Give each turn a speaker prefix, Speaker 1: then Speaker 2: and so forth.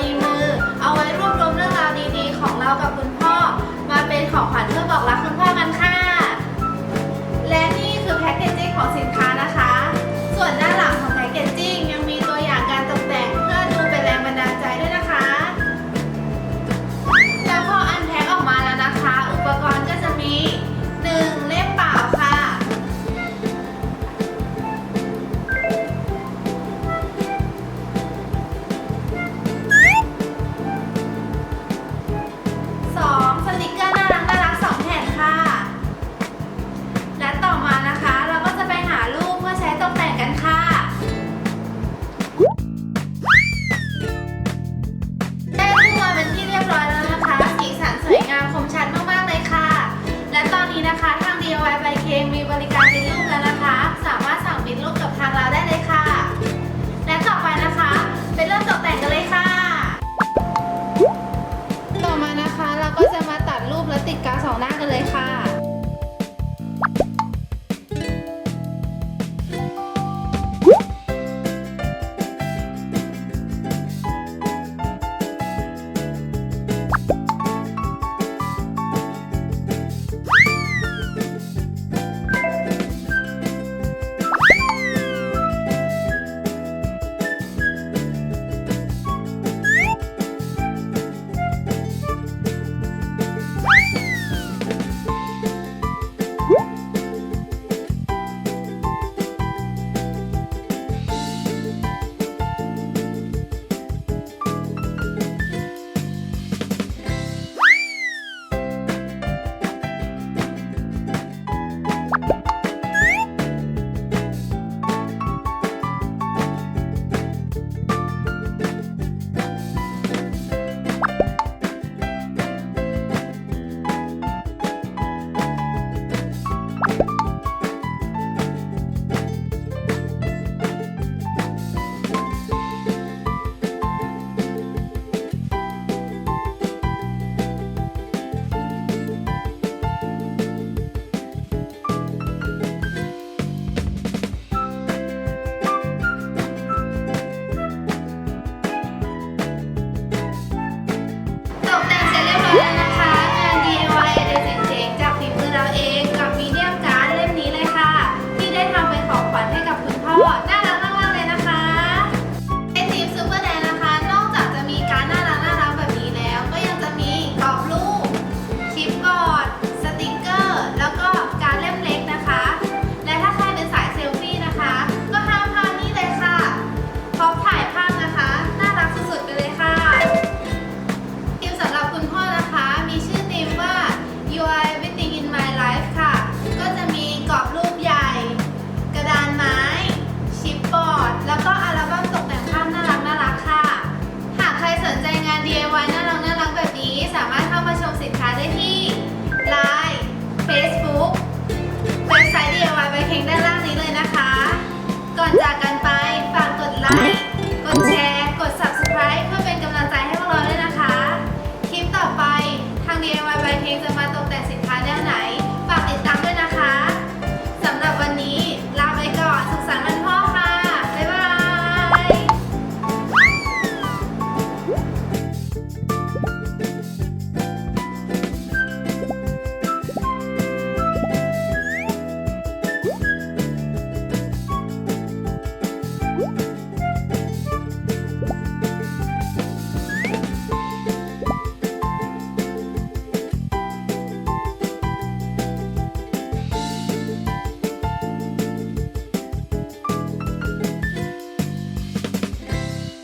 Speaker 1: ดีมือ เอาไว้รวบรวมเรื่องราวดีๆ ของเรากับคุณพ่อ มาเป็นของขวัญเพื่อบอกรักคุณ ติดกาวสองหน้ากันเลยค่ะ